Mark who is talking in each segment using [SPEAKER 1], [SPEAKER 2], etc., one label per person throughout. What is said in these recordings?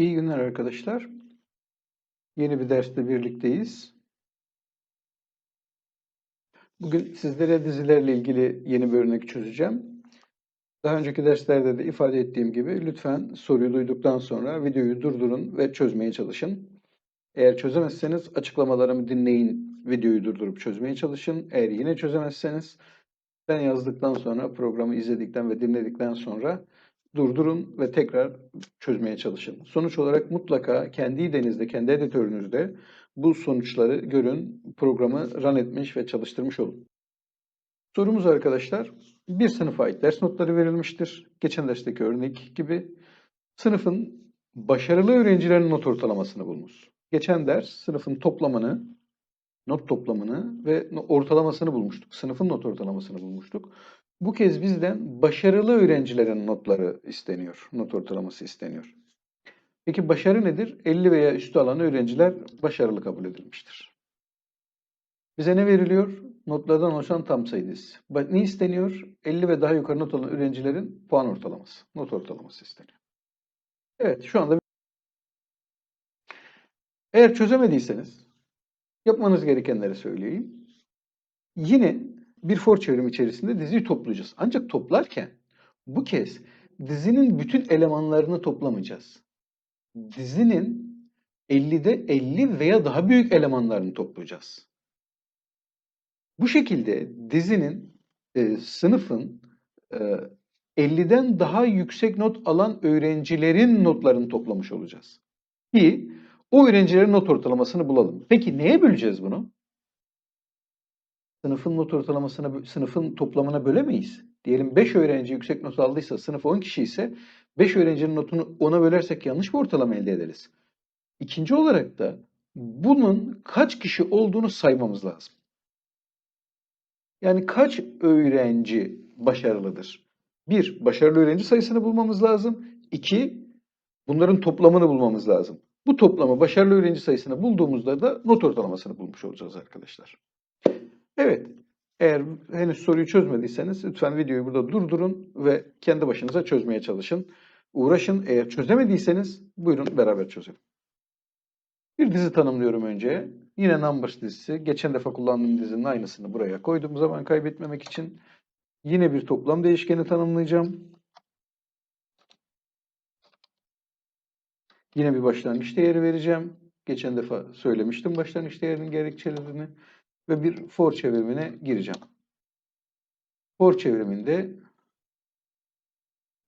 [SPEAKER 1] İyi günler arkadaşlar. Yeni bir derste birlikteyiz. Bugün sizlere dizilerle ilgili yeni bir örnek çözeceğim. Daha önceki derslerde de ifade ettiğim gibi lütfen soruyu duyduktan sonra videoyu durdurun ve çözmeye çalışın. Eğer çözemezseniz açıklamalarımı dinleyin, videoyu durdurup çözmeye çalışın. Eğer yine çözemezseniz ben yazdıktan sonra programı izledikten ve dinledikten sonra durdurun ve tekrar çözmeye çalışın. Sonuç olarak mutlaka kendi denizde, kendi editörünüzde bu sonuçları görün, programı run etmiş ve çalıştırmış olun. Sorumuz arkadaşlar, bir sınıfa ait ders notları verilmiştir. Geçen dersteki örnek gibi sınıfın başarılı öğrencilerin not ortalamasını bulunuz. Geçen ders sınıfın toplamını, not toplamını ve ortalamasını bulmuştuk. Sınıfın not ortalamasını bulmuştuk. Bu kez bizden başarılı öğrencilerin notları isteniyor. Not ortalaması isteniyor. Peki başarı nedir? 50 veya üstü alan öğrenciler başarılı kabul edilmiştir. Bize ne veriliyor? Notlardan oluşan tam sayı Ne isteniyor? 50 ve daha yukarı not alan öğrencilerin puan ortalaması. Not ortalaması isteniyor. Evet şu anda eğer çözemediyseniz yapmanız gerekenleri söyleyeyim. Yine bir for çevrim içerisinde diziyi toplayacağız. Ancak toplarken bu kez dizinin bütün elemanlarını toplamayacağız. Dizinin 50'de 50 veya daha büyük elemanlarını toplayacağız. Bu şekilde dizinin e, sınıfın e, 50'den daha yüksek not alan öğrencilerin notlarını toplamış olacağız. Ki o öğrencilerin not ortalamasını bulalım. Peki neye böleceğiz bunu? Sınıfın not ortalamasına, sınıfın toplamına bölemeyiz. Diyelim 5 öğrenci yüksek not aldıysa, sınıf 10 kişi ise 5 öğrencinin notunu 10'a bölersek yanlış bir ortalama elde ederiz. İkinci olarak da bunun kaç kişi olduğunu saymamız lazım. Yani kaç öğrenci başarılıdır? Bir, başarılı öğrenci sayısını bulmamız lazım. İki, bunların toplamını bulmamız lazım. Bu toplamı başarılı öğrenci sayısını bulduğumuzda da not ortalamasını bulmuş olacağız arkadaşlar. Evet, eğer henüz soruyu çözmediyseniz lütfen videoyu burada durdurun ve kendi başınıza çözmeye çalışın. Uğraşın. Eğer çözemediyseniz buyurun beraber çözelim. Bir dizi tanımlıyorum önce. Yine Numbers dizisi. Geçen defa kullandığım dizinin aynısını buraya koydum zaman kaybetmemek için. Yine bir toplam değişkeni tanımlayacağım. Yine bir başlangıç değeri vereceğim. Geçen defa söylemiştim başlangıç değerinin gerekçelerini ve bir for çevirimine gireceğim. For çevriminde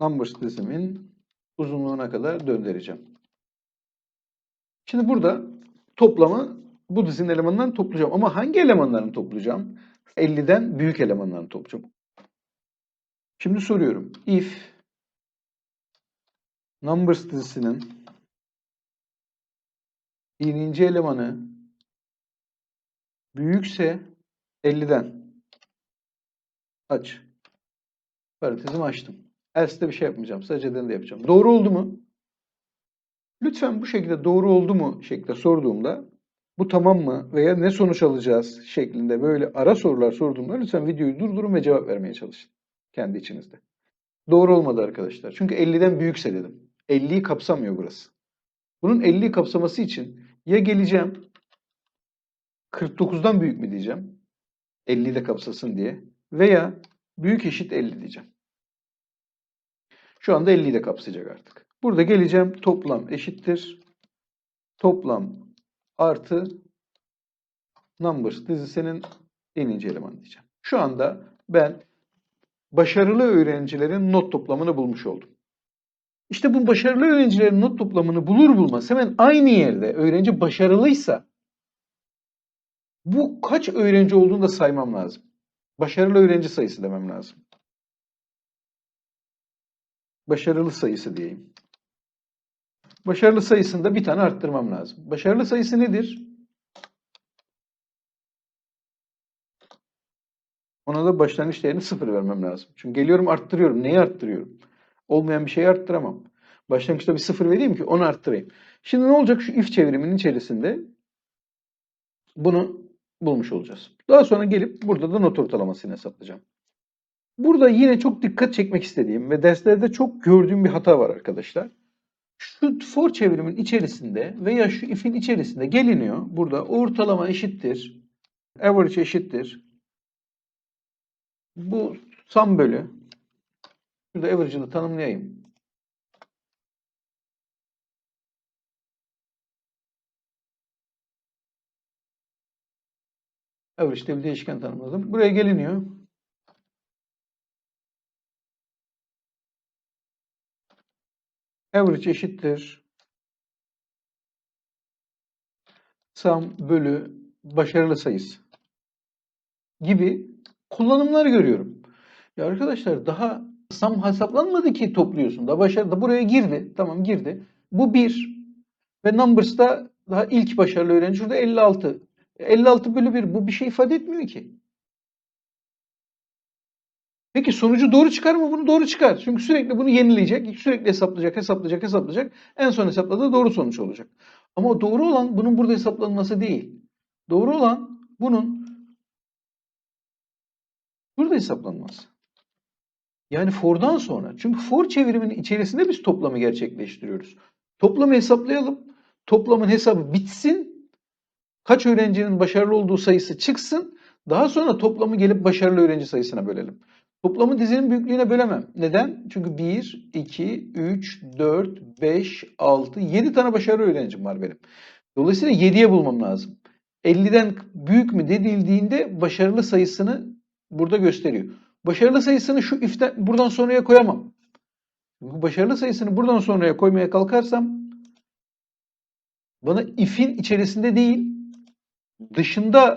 [SPEAKER 1] numbers dizimin uzunluğuna kadar döndüreceğim. Şimdi burada toplamı bu dizinin elemanlarını toplayacağım. Ama hangi elemanlarını toplayacağım? 50'den büyük elemanlarını toplayacağım. Şimdi soruyorum. If numbers dizisinin birinci elemanı büyükse 50'den aç. Parantezimi açtım. Else'de bir şey yapmayacağım. Sadece de yapacağım. Doğru oldu mu? Lütfen bu şekilde doğru oldu mu şeklinde sorduğumda bu tamam mı veya ne sonuç alacağız şeklinde böyle ara sorular sorduğumda lütfen videoyu durdurun ve cevap vermeye çalışın. Kendi içinizde. Doğru olmadı arkadaşlar. Çünkü 50'den büyükse dedim. 50'yi kapsamıyor burası. Bunun 50'yi kapsaması için ya geleceğim 49'dan büyük mü diyeceğim. 50'yi de kapsasın diye. Veya büyük eşit 50 diyeceğim. Şu anda 50'yi de kapsayacak artık. Burada geleceğim toplam eşittir. Toplam artı numbers dizisinin eninci elemanı diyeceğim. Şu anda ben başarılı öğrencilerin not toplamını bulmuş oldum. İşte bu başarılı öğrencilerin not toplamını bulur bulmaz hemen aynı yerde öğrenci başarılıysa bu kaç öğrenci olduğunu da saymam lazım. Başarılı öğrenci sayısı demem lazım. Başarılı sayısı diyeyim. Başarılı sayısında bir tane arttırmam lazım. Başarılı sayısı nedir? Ona da başlangıç değerini sıfır vermem lazım. Çünkü geliyorum arttırıyorum. Neyi arttırıyorum? Olmayan bir şeyi arttıramam. Başlangıçta bir sıfır vereyim ki onu arttırayım. Şimdi ne olacak şu if çevriminin içerisinde? Bunu bulmuş olacağız. Daha sonra gelip burada da not ortalamasını hesaplayacağım. Burada yine çok dikkat çekmek istediğim ve derslerde çok gördüğüm bir hata var arkadaşlar. Şu for çevirimin içerisinde veya şu if'in içerisinde geliniyor. Burada ortalama eşittir. Average eşittir. Bu sum bölü. Şurada average'ı da tanımlayayım. Average diye bir değişken tanımladım. Buraya geliniyor. Average eşittir. Sum bölü başarılı sayısı gibi kullanımlar görüyorum. Ya arkadaşlar daha sum hesaplanmadı ki topluyorsun. Da başarılı buraya girdi. Tamam girdi. Bu 1 ve numbers'ta daha ilk başarılı öğrenci şurada 56. 56 bölü 1 bu bir şey ifade etmiyor ki. Peki sonucu doğru çıkar mı? Bunu doğru çıkar. Çünkü sürekli bunu yenileyecek, sürekli hesaplayacak, hesaplayacak, hesaplayacak. En son hesapladığı doğru sonuç olacak. Ama doğru olan bunun burada hesaplanması değil. Doğru olan bunun burada hesaplanması. Yani for'dan sonra. Çünkü for çeviriminin içerisinde biz toplamı gerçekleştiriyoruz. Toplamı hesaplayalım. Toplamın hesabı bitsin. Kaç öğrencinin başarılı olduğu sayısı çıksın. Daha sonra toplamı gelip başarılı öğrenci sayısına bölelim. Toplamı dizinin büyüklüğüne bölemem. Neden? Çünkü 1, 2, 3, 4, 5, 6, 7 tane başarılı öğrencim var benim. Dolayısıyla 7'ye bulmam lazım. 50'den büyük mü dedildiğinde başarılı sayısını burada gösteriyor. Başarılı sayısını şu iften buradan sonraya koyamam. Bu başarılı sayısını buradan sonraya koymaya kalkarsam bana if'in içerisinde değil dışında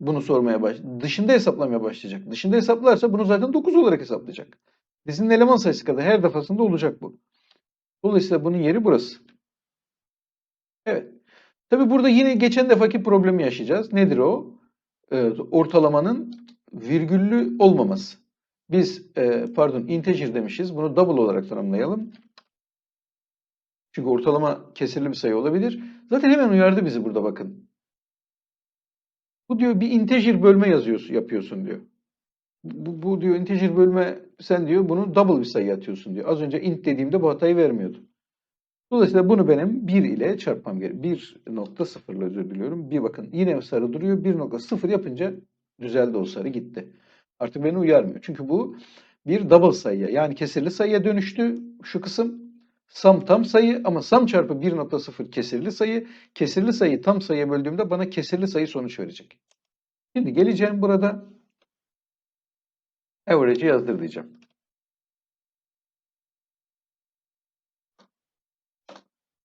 [SPEAKER 1] bunu sormaya baş dışında hesaplamaya başlayacak. Dışında hesaplarsa bunu zaten 9 olarak hesaplayacak. Dizinin eleman sayısı kadar her defasında olacak bu. Dolayısıyla bunun yeri burası. Evet. Tabi burada yine geçen defaki problemi yaşayacağız. Nedir o? Evet, ortalamanın virgüllü olmaması. Biz e, pardon integer demişiz. Bunu double olarak tanımlayalım. Çünkü ortalama kesirli bir sayı olabilir. Zaten hemen uyardı bizi burada bakın. Bu diyor bir integer bölme yazıyorsun, yapıyorsun diyor. Bu, bu diyor integer bölme sen diyor bunu double bir sayı atıyorsun diyor. Az önce int dediğimde bu hatayı vermiyordu. Dolayısıyla bunu benim 1 ile çarpmam gerekiyor. 1.0 ile özür diliyorum. Bir bakın yine sarı duruyor. 1.0 yapınca düzeldi o sarı gitti. Artık beni uyarmıyor. Çünkü bu bir double sayıya yani kesirli sayıya dönüştü şu kısım. Sum tam sayı ama sum çarpı 1.0 kesirli sayı. Kesirli sayıyı tam sayıya böldüğümde bana kesirli sayı sonuç verecek. Şimdi geleceğim burada average'i yazdır diyeceğim.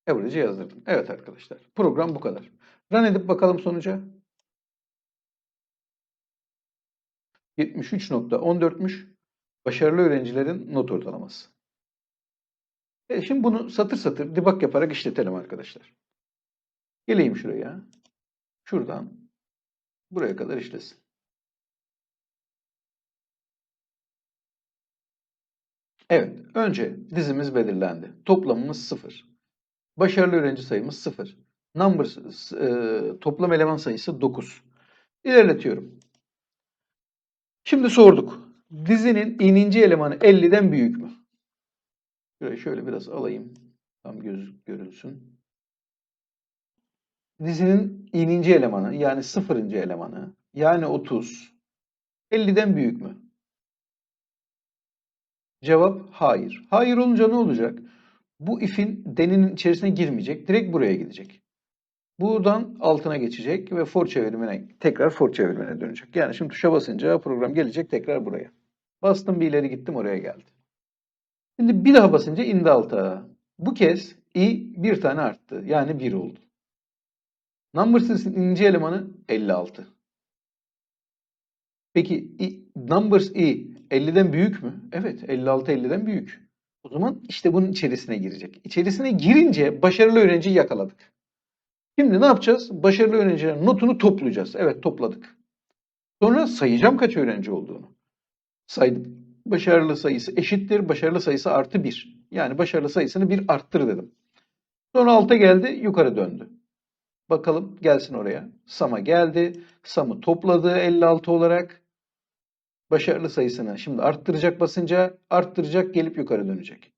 [SPEAKER 1] Average'i yazdırdım. Evet arkadaşlar. Program bu kadar. Run edip bakalım sonuca. 73.14'müş. Başarılı öğrencilerin not ortalaması. E şimdi bunu satır satır debug yaparak işletelim arkadaşlar. Geleyim şuraya. Şuradan buraya kadar işlesin. Evet, önce dizimiz belirlendi. Toplamımız 0. Başarılı öğrenci sayımız 0. Numbers, e, toplam eleman sayısı 9. İlerletiyorum. Şimdi sorduk. Dizinin ininci elemanı 50'den büyük mü? Şöyle, şöyle biraz alayım. Tam göz görülsün. Dizinin ininci elemanı yani sıfırıncı elemanı yani 30 50'den büyük mü? Cevap hayır. Hayır olunca ne olacak? Bu if'in deninin içerisine girmeyecek. Direkt buraya gidecek. Buradan altına geçecek ve for çevirmene tekrar for çevirmene dönecek. Yani şimdi tuşa basınca program gelecek tekrar buraya. Bastım bir ileri gittim oraya geldi. Şimdi bir daha basınca indi alta. Bu kez i bir tane arttı. Yani 1 oldu. Numbers'ın ince elemanı 56. Peki i, numbers i 50'den büyük mü? Evet 56 50'den büyük. O zaman işte bunun içerisine girecek. İçerisine girince başarılı öğrenciyi yakaladık. Şimdi ne yapacağız? Başarılı öğrencilerin notunu toplayacağız. Evet topladık. Sonra sayacağım kaç öğrenci olduğunu. Saydım. Başarılı sayısı eşittir. Başarılı sayısı artı 1. Yani başarılı sayısını bir arttır dedim. Sonra alta geldi yukarı döndü. Bakalım gelsin oraya. Sam'a geldi. Sam'ı topladı 56 olarak. Başarılı sayısını şimdi arttıracak basınca arttıracak gelip yukarı dönecek.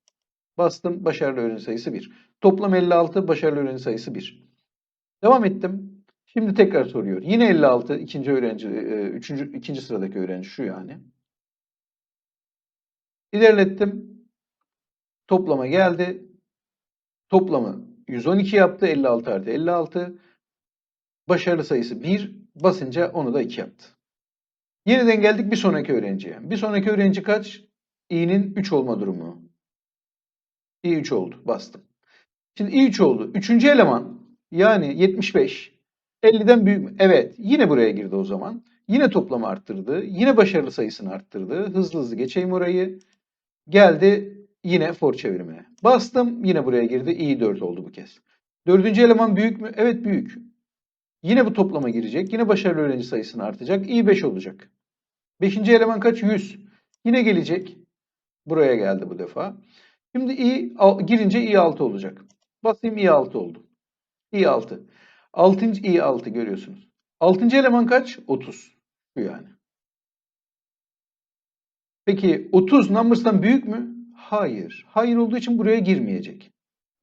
[SPEAKER 1] Bastım başarılı öğrenci sayısı 1. Toplam 56 başarılı öğrenci sayısı 1. Devam ettim. Şimdi tekrar soruyor. Yine 56 ikinci öğrenci, e, üçüncü, ikinci sıradaki öğrenci şu yani. İlerlettim. Toplama geldi. Toplamı 112 yaptı. 56 artı 56. Başarılı sayısı 1. Basınca onu da 2 yaptı. Yeniden geldik bir sonraki öğrenciye. Bir sonraki öğrenci kaç? i'nin 3 olma durumu. i 3 oldu. Bastım. Şimdi i 3 oldu. Üçüncü eleman yani 75. 50'den büyük mü? Evet. Yine buraya girdi o zaman. Yine toplamı arttırdı. Yine başarılı sayısını arttırdı. Hızlı hızlı geçeyim orayı. Geldi yine for çevirmeye. Bastım yine buraya girdi. i 4 oldu bu kez. Dördüncü eleman büyük mü? Evet büyük. Yine bu toplama girecek. Yine başarılı öğrenci sayısını artacak. i 5 olacak. Beşinci eleman kaç? 100. Yine gelecek. Buraya geldi bu defa. Şimdi i girince i 6 olacak. Basayım i 6 oldu. i 6. Altıncı i 6 görüyorsunuz. Altıncı eleman kaç? 30. Bu yani. Peki 30 numbers'tan büyük mü? Hayır. Hayır olduğu için buraya girmeyecek.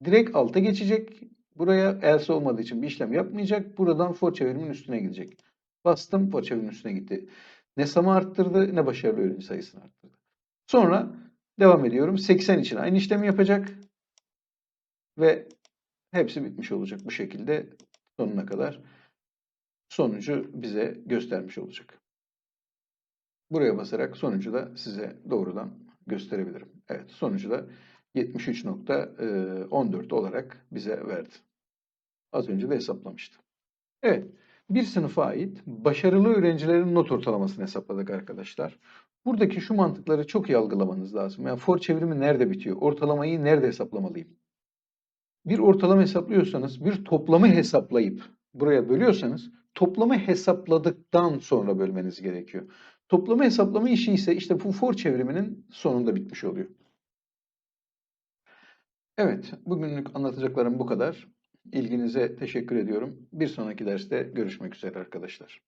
[SPEAKER 1] Direkt alta geçecek. Buraya else olmadığı için bir işlem yapmayacak. Buradan for çevirimin üstüne gidecek. Bastım for çevirimin üstüne gitti. Ne sama arttırdı ne başarılı öğrenci sayısını arttırdı. Sonra devam ediyorum. 80 için aynı işlemi yapacak. Ve hepsi bitmiş olacak bu şekilde sonuna kadar sonucu bize göstermiş olacak. Buraya basarak sonucu da size doğrudan gösterebilirim. Evet sonucu da 73.14 olarak bize verdi. Az önce de hesaplamıştım. Evet bir sınıfa ait başarılı öğrencilerin not ortalamasını hesapladık arkadaşlar. Buradaki şu mantıkları çok iyi algılamanız lazım. Yani for çevrimi nerede bitiyor? Ortalamayı nerede hesaplamalıyım? Bir ortalama hesaplıyorsanız, bir toplamı hesaplayıp buraya bölüyorsanız toplamı hesapladıktan sonra bölmeniz gerekiyor. Toplama hesaplama işi ise işte bu for çevriminin sonunda bitmiş oluyor. Evet, bugünlük anlatacaklarım bu kadar. İlginize teşekkür ediyorum. Bir sonraki derste görüşmek üzere arkadaşlar.